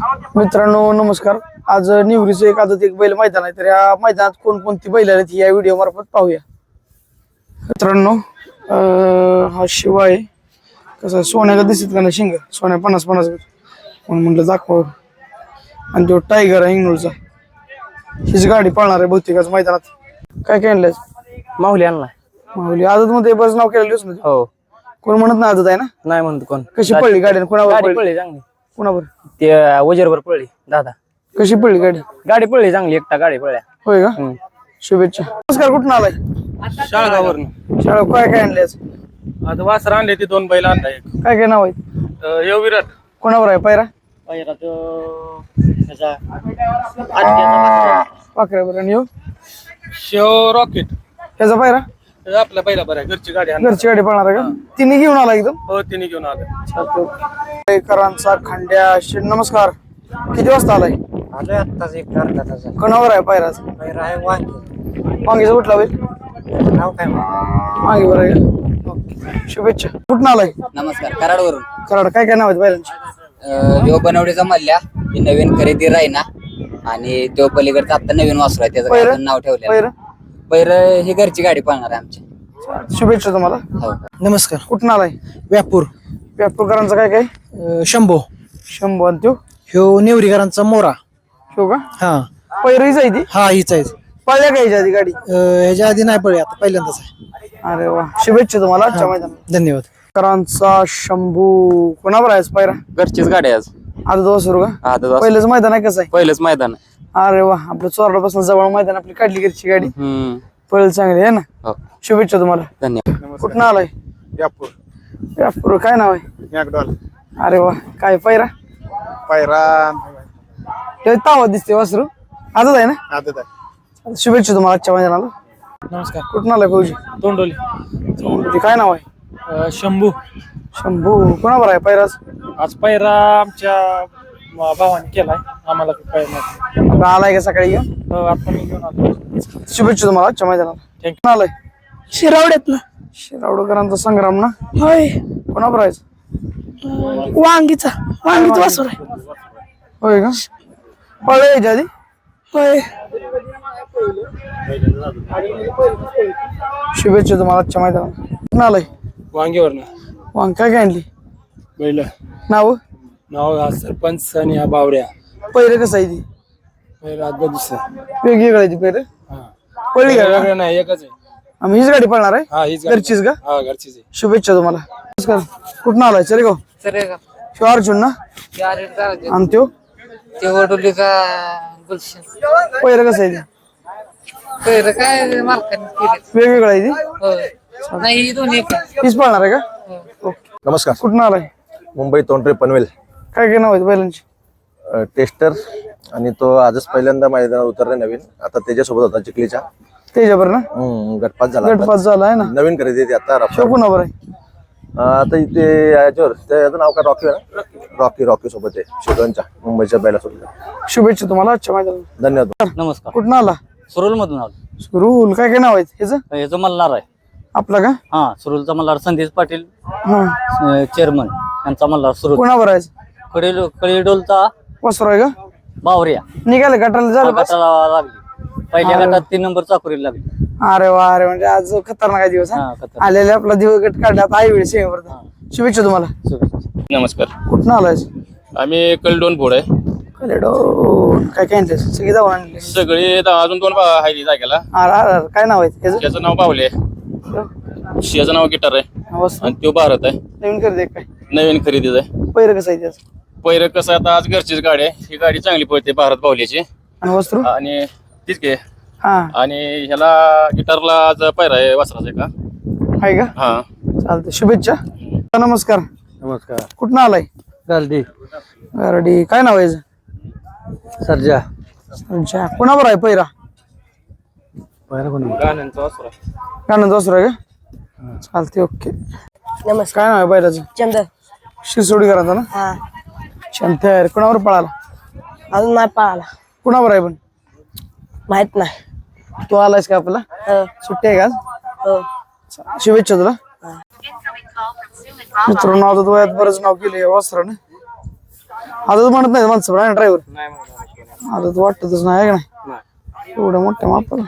मित्रांनो नमस्कार. आज निवरीचं एक आदत एक बैल मैदान आहे. तर या मैदानात कोणकोणती बैल आहेत या व्हिडिओ मार्फत पाहूया. मित्रांनो हा शिवा आहे. कसं आहे, सोन्याला दिसत का नाही शिंग? सोन्या पन्नास पन्नास म्हणून म्हटलं दाखव आणि तो टायगर आहे इंगनूरचा हीच गाडी पळणार आहे बहुतेक आज मैदानात. काय काय आणलंय? माहुली आणलाय. माहुली. आदत मध्ये बरंच नाव केलेलं ना हो. कोण म्हणत ना आदत आहे ना? नाही म्हणतो कोण. कशी पडली गाडी कोणावर पडली चांगली. कोणावर? ते वजरवर पडली दादा. कशी पडली गाडी? गाडी पडली चांगली एकटा गाडी पडल्या होय का? शुभेच्छा. नमस्कार कुठून आलाय? शाळगावरून शाळा काय काय आणले आज? आता वासर आणले ते दोन बैल आणलाय काय काय नाव आहेत यो विराट. कोणावर आहे? पायरा? पाकऱ्यावर आणि यो शेव रॉकेट. ह्याचा पायरा? आपला पहिला बरं आहे घरची गाडी घरची गाडी पळणार आहे का? तिने घेऊन आला एकदम? हो तिने घेऊन आलं. करांचा खांड्या शे- नमस्कार. किती वाजता आलाय? आलोय आत्ताच एक अर्धा तास कोणावर आहे पायराच आहे वांगी. वांगीचा कुठला होईल नाव काय वांगी बरं आहे. का? ओके. शुभेच्छा. कुठून आलाय? नमस्कार कराडवरून. कराड. काय काय नाव आहेत बैलांची? अं, ह्यो बनवडीचा मल्ल्या ही नवीन खरेदी राहीना आणि तो पलीकडचा आता नवीन वासरू आहे त्याचं काय पहिरं? अजून नाव ठेवलं पहिरं? पैर ही घरची गाडी पाळणार आहे आमची. शुभेच्छा तुम्हाला. हो. नमस्कार. कुठून आलाय? व्यापूर. व्यापूरकरांचा काय काय? अं, शंभो. शंभू आणि त्यो? ह्यो नेवरीकरांचा मोरा. शो का? हा. पहिरीच आहे ती? हा हीच आहे. पळल्या का ह्याच्या आधी गाडी? अं, ह्याच्या आधी नाही पडली आता पहिल्यांदाच आहे. अरे वा. शुभेच्छा तुम्हाला आजच्या मैदानात. धन्यवाद. करांचा शंभू कोणावर आहे पायरा घरचीच गाडी आहे आज. आता दोस सुरू का आता पहिलंच मैदान आहे कसं आहे? पहिलंच मैदान आहे. अरे वा आपलं चोरडापासून जवळ मैदान आपली काढली घरची गाडी. हम्म. पळेल चांगली आहे ना? हो. शुभेच्छा तुम्हाला. धन्यवाद. कुठं आलाय? व्यापूर काय नाव आहे? अरे वा काय पायरा पायरा ते तावा दिसते वासरू. आजच आहे ना? शुभेच्छा तुम्हाला आजच्या मैदानाला. नमस्कार. कुठून आलाय फौजी? तोंडोली. ते काय नाव आहे? शंभू. शंभू कोणावर आहे पायराज आज पायरा आमच्या म- भावाने केलाय. आम्हाला काय आलाय का सकाळी घेऊन? हो, आता मी घेऊन आलो शुभेच्छा तुम्हाला मैदानाला. Thank आलाय. शिरावड्यात ना? शिरावडकरांचा संग्राम ना? होय. कोणावर आहे वांगीचा. वांगीचा वासर आहे. होय का? पळलं याच्या आधी. होय. शुभेच्छा तुम्हाला आजच्या मैदानाला. आलाय? वांगीवर वांग काय काय आणली? बैल. नाव? नाव हा सरपंच आणि हा बावऱ्या. पहिलं कसं आहे ती? हा. का? वेगळं नाही एकच आहे. आम्ही हीच गाडी पळणार आहे? हा हीच गाडी. घरचीच का? हा घरचीच शुभेच्छा तुम्हाला. नमस्कार. कुठून आलाय? चले गाव शिव अर्जुन ना? आणि त्यो? ते वडोलीचा गुलशन. पहिलं कसं आहे काय मालकाने वेगवेगळं आहे ती? केले नाही दोन्ही हीच पळणार आहे का? ओके. नमस्कार. कुठून आलाय? मुंबई तोंडरे पनवेल. काय काय नाव आहे बैलांची? अ, टेस्टर. आणि तो आजच पहिल्यांदा मैदानात उतरले नवीन. आता त्याच्यासोबत होता चिखलीच्या त्याच्यावर ना? हम्म, गटपात झाला गटपात झाला आहे ना? नवीन खरेदी आहे ती आता. कुणावर आहे? अ, आता इथे याच्यावर त्याचं नाव काय? रॉकी आहे ना? रॉकी रॉकी सोबत आहे. शिवगंजच्या मुंबईच्या बैला सोबत शुभेच्छा तुम्हाला आजच्या मैदानाला धन्यवाद. नमस्कार. कुठून आला? सुरुल मधून आलो. सुरुल काय काय नाव आहेत ह्याचं? याचं मल्हार आहे. आपला का? हा सुरुलचा मल्हार. संदेश पाटील हा. चेअरमन यांचा मल्हार सुरुल. कोणावर आहे? कडे कळीडोलचा वस्त्र आहे का? बावऱ्या निघाले गटाला झालं बस. गटाला लागली. पहिल्या गटात तीन नंबर चाकुरीला लागली. अरे वा अरे म्हणजे आज खतरनाक आहे दिवस हा? हा आलेले आपला दिवस गट काढला आता आई वेळ शुभेच्छा तुम्हाला. नमस्कार. कुठून आलाय आम्ही कलडोन भोड आहे. कलेडो काय काय आणले सगळी जाऊन आणले. सगळे आता अजून दोन बा- आहे ती जागेला. अरे अरे अरे, काय नाव आहे? त्याचं? त्याचं नाव बावले शियाचं नाव गिटार आहे. आणि तो भारत आहे. नवीन खरेदी आहे काय? नवीन खरेदीच आहे. पहिलं कसं आहे त्याचं? पहिलं कसं आता आज घरचीच गाडी आहे. ही गाडी चांगली पळते भारत बावल्याची आणि वस्त्र आणि तीच घे. हा. आणि ह्याला गिटारला आज पायरा आहे वासराचा आहे का? आहे का? हा. चालतं शुभेच्छा. नमस्कार. नमस्कार. कुठं आलाय? गालडी गारडी. काय नाव आहे याचं? सर्जा. अच्छा कोणावर आहे पहिरा? गाण्यांचा वासरा गाणं वस्त्र आहे का? चालते ओके. नमस्कार. काय नाव आहे चंदर. शिरसोडी करायचा ना? हा. शांतर कोणावर पळाला? अजून नाही पळाला. कोणावर आहे पण? माहीत नाही. तू आलायस का आपला हो. सुट्टी आहे का आज? हो. शुभेच्छा तुला. मित्रांनो आता वयात बरंच नाव केले वस्त्राने. आता म्हणत नाही माणसं ड्रायव्हर आता तर वाटतच नाही आहे का नाही. एवढ्या मोठ्या मापाला.